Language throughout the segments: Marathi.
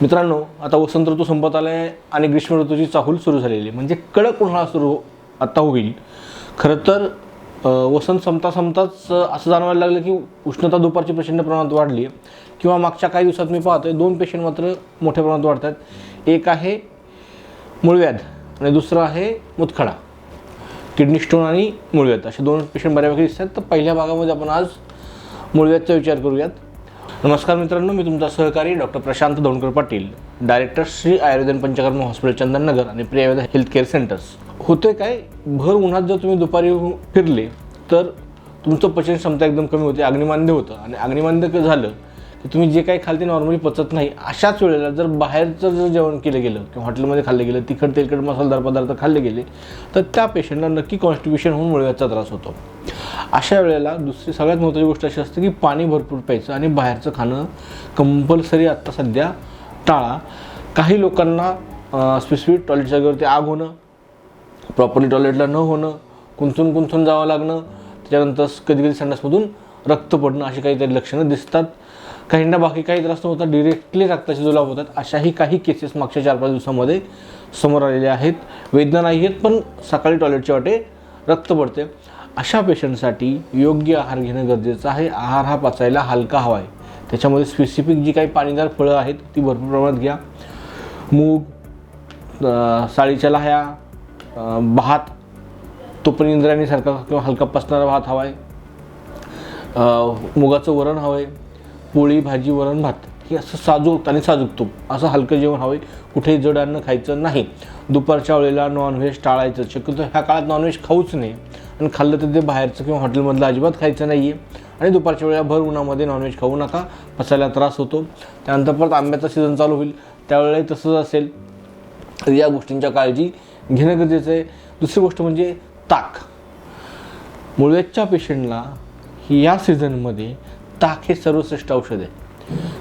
मित्रांनो आता वसंत ऋतू संपत आलाय आहे आणि ग्रीष्म ऋतूची चाहूल सुरू झालेली. आहे म्हणजे कडक उन्हाळा सुरू आता होईल. खरं तर वसंत संपता संपताच असं जाणवायला लागलं की उष्णता दुपारची प्रचंड प्रमाणात वाढली आहे. किंवा मागच्या काही दिवसात मी पाहतोय दोन पेशंट मात्र मोठ्या प्रमाणात वाढतात. एक आहे मूळव्याध आणि दुसरं आहे मुतखडा. किडनी स्टोन आणि मूळव्याध असे दोन पेशंट बऱ्यापैकी दिसतात. तर पहिल्या भागामध्ये आपण आज मूळव्याधचा विचार करूयात. नमस्कार मित्रांनो मी तुमचा सहकारी doctor Prashant Daundkar Patil director Shri Ayurved Panchakarma hospital Chandannagar आणि प्रियावेद हेल्थ केअर सेंटर्स. होतंय काय? भर उन्हात जर तुम्ही दुपारी फिरले तर तुमचं पचन क्षमता एकदम कमी होते अग्निमान्य होतं. आणि अग्निमान्य झालं की तुम्ही जे काही खाल ते नॉर्मली पचत नाही. अशाच वेळेला जर बाहेरचं जर जेवण केलं गेलं किंवा हॉटेलमध्ये खाल्लं गेलं तिखट तेलकट मसालेदार पदार्थ खाल्ले गेले तर त्या पेशंटला नक्की कॉन्स्टिट्युशन होऊन मुळव्याचा त्रास होतो. अशा वेळेला दुसरी सगळ्यात महत्त्वाची गोष्ट अशी असते की पाणी भरपूर प्यायचं आणि बाहेरचं खाणं कंपल्सरी आत्ता सध्या टाळा. काही लोकांना स्पेसिफिक टॉयलेटच्या जागेवरती आग होणं प्रॉपरली टॉयलेटला न होणं कुंथून कुंथून जावं लागणं त्याच्यानंतर कधी कधी संडासमधून रक्त पडणं अशी काहीतरी लक्षणं दिसतात. काहींना बाकी काही त्रास न होता डिरेक्टली रक्ताचे जुलाब होतात. अशाही काही केसेस मागच्या चार पाच दिवसामध्ये समोर आलेल्या आहेत. वेदना नाही आहेत पण सकाळी टॉयलेटच्या वाटे रक्त पडते. अशा पेशंटसाठी योग्य आहार घेणं गरजेचं आहे. आहार हा पचायला हलका हवा आहे त्याच्यामध्ये स्पेसिफिक जी काही पाणीदार फळं आहेत ती भरपूर प्रमाणात घ्या. मूग साळीच्या लाह्या भात तो पण इंद्रायणीसारखा किंवा हलका पसणारा भात हवा आहे मुगाचं वरण हवं आहे पोळी भाजी वरण भात. हे असं साजूक आणि साजूक तूप. असं हलकं जेवण हवं आहे कुठेही जड अन्न खायचं नाही. दुपारच्या वेळेला नॉनव्हेज टाळायचं. शक्यतो ह्या काळात नॉनव्हेज खाऊच नाही आणि खाल्लं तर ते बाहेरचं किंवा हॉटेलमधलं अजिबात खायचं नाही आहे आणि दुपारच्या वेळेला भर उन्हामध्ये नॉनव्हेज खाऊ नका. पचायला त्रास होतो. त्यानंतर परत आंब्याचा सीझन चालू होईल. त्यावेळेलाही तसंच असेल. तर या गोष्टींच्या काळजी घेणं गरजेचं आहे. दुसरी गोष्ट म्हणजे ताक. मुळव्याच्या पेशंटला या सीझनमध्ये ताक हे सर्वश्रेष्ठ औषध आहे.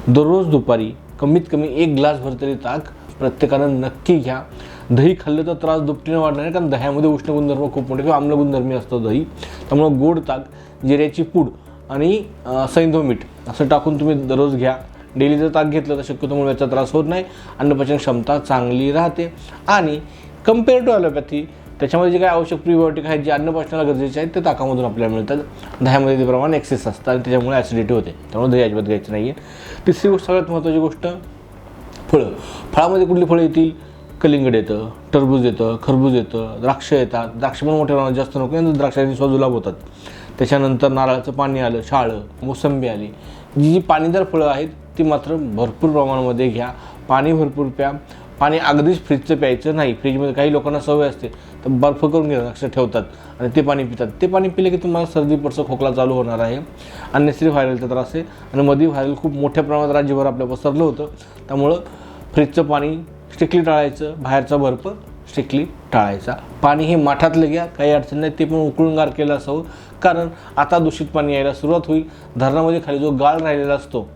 दररोज दुपारी कमीत कमी एक ग्लास भरतरी ताक प्रत्येकानं नक्की घ्या. दही खाल्लं तर त्रास दुपटीनं वाढणार नाही कारण दह्यामध्ये उष्ण गुणधर्म खूप मोठे किंवा आम्ल गुणधर्मी असतं दही. त्यामुळं गोड ताक जिऱ्याची पूड आणि सैंधव मीठ असं टाकून तुम्ही दररोज घ्या. डेली जर ताक घेतलं तर शक्यतो याचा त्रास होत नाही. अन्नपचन क्षमता चांगली राहते. आणि कंपेअर टू ॲलोपॅथी त्याच्यामध्ये जे काय आवश्यक प्रिबायोटिक आहेत जे अन्नपचनाला गरजेचे आहेत ते ताकामधून आपल्याला मिळतात. दह्यामध्ये ते प्रमाण एक्सेस असतं आणि त्याच्यामुळे ॲसिडिटी होते. त्यामुळे दही अजिबात घ्यायचं नाही आहे तिसरी गोष्ट सगळ्यात महत्त्वाची गोष्ट फळं. फळामध्ये कुठली फळं येतील? कलिंगड येतं टरबूज येतं खरबूज येतं द्राक्ष येतात. द्राक्ष पण मोठ्या प्रमाणात जास्त नको नंतर द्राक्षांची स्वाजुलाभ होतात त्याच्यानंतर नारळाचं पाणी आलं शाळं मोसंबी आली. जी जी पाणीदार फळं आहेत ती मात्र भरपूर प्रमाणामध्ये घ्या. पाणी भरपूर प्या. पाणी अगदीच फ्रीजचं प्यायचं नाही. फ्रीजमध्ये काही लोकांना सवय असते तर बर्फ करून घेतात लक्ष ठेवतात आणि ते पाणी पितात. ते पाणी पिले की तुम्हाला सर्दी पडसं खोकला चालू होणार आहे. अन्यश्री व्हायरलचा त्रास आहे. आणि मध्ये व्हायरल खूप मोठ्या प्रमाणात राज्यभर आपल्या पसरलं होतं. त्यामुळं फ्रीजचं पाणी स्ट्रिक्टली टाळायचं बाहेरचा बर्फ स्ट्रिक्टली टाळायचा. पाणी हे माठातलं घ्या काही अडचण नाही ते पण उकळून गार केलं असावं. कारण आता दूषित पाणी यायला सुरुवात होईल. धरणामध्ये खाली जो गाळ राहिलेला असतो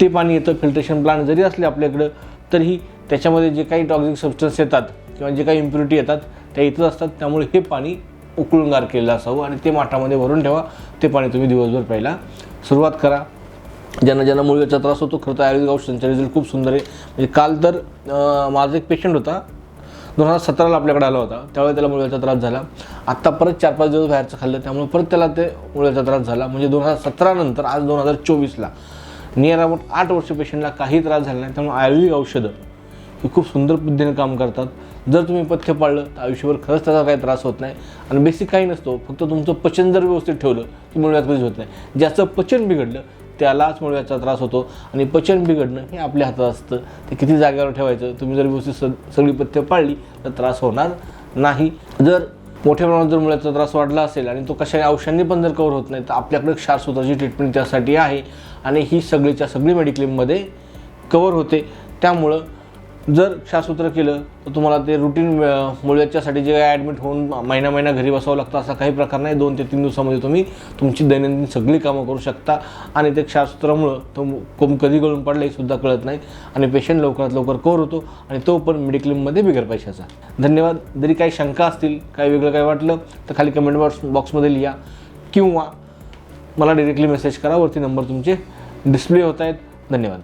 ते पाणी येतं. फिल्ट्रेशन प्लांट जरी असले आपल्याकडं तरीही त्याच्यामध्ये जे काही टॉक्झिक सबस्टन्स येतात किंवा जे काही इम्प्युरिटी येतात त्या इथंच असतात. त्यामुळे हे पाणी उकळून गार केलेलं असावं आणि ते माठामध्ये भरून ठेवा. ते पाणी तुम्ही दिवसभर प्यायला सुरुवात करा. ज्यांना ज्यांना मुळव्याचा त्रास होतो खरं तर आयुर्वेदिक औषधांचा रिझल्ट खूप सुंदर आहे. म्हणजे काल तर माझा एक पेशंट होता दोन हजार सतराला आपल्याकडे आला होता. त्यावेळी त्याला मुळव्याचा त्रास झाला. आत्ता परत चार पाच दिवस बाहेरचं खाल्लं त्यामुळे परत त्याला ते मुळव्याचा त्रास झाला. म्हणजे दोन हजार सतरा नंतर आज दोन हजार चोवीसला नियर अबाउट आठ वर्ष पेशंटला काही त्रास झाला नाही. त्यामुळे आयुर्वेदिक औषधं ही खूप सुंदर पद्धतीने काम करतात. जर तुम्ही पथ्य पाळलं तर आयुष्यभर खरंच त्याचा काही त्रास होत नाही. आणि बेसिक काही नसतो फक्त तुमचं पचन जर व्यवस्थित ठेवलं की मुळव्यात कधीच होत नाही. ज्याचं पचन बिघडलं त्यालाच मुळव्याचा त्रास होतो. आणि पचन बिघडणं हे आपल्या हातात असतं. ते किती जागेवर ठेवायचं? तुम्ही जर व्यवस्थित स सगळी पथ्य पाळली तर त्रास होणार नाही. जर मोठ्या प्रमाणात जर मुळ्याचा त्रास वाढला असेल आणि तो कशा औषधांनी पण जर कवर होत नाही तर आपल्याकडे क्षारसूत्राची ट्रीटमेंट त्यासाठी आहे. आणि ही सगळीच्या सगळी मेडिक्लेममध्ये कवर होते. त्यामुळं जर क्षारसूत्र केलं तर तुम्हाला ते रुटीन मुळव्याच्यासाठी जे काय ॲडमिट होऊन महिना महिना घरी बसावं लागतं असा काही प्रकार नाही. दोन ते तीन दिवसामध्ये तुम्ही तुमची दैनंदिन सगळी कामं करू शकता. आणि ते क्षारसूत्रामुळं तो कोंब कधी गळून पडलं हे सुद्धा कळत नाही. आणि पेशंट लवकरात लवकर कवर होतो आणि तो पण मेडिक्लेममध्ये बिगर पैशाचा. धन्यवाद. जरी काही शंका असतील काही वेगळं काही वाटलं तर खाली कमेंट बॉक्स बॉक्समध्ये लिहा. किंवा मला डिरेक्टली मेसेज करा वरती नंबर तुमचे डिस्प्ले होत आहेत. धन्यवाद.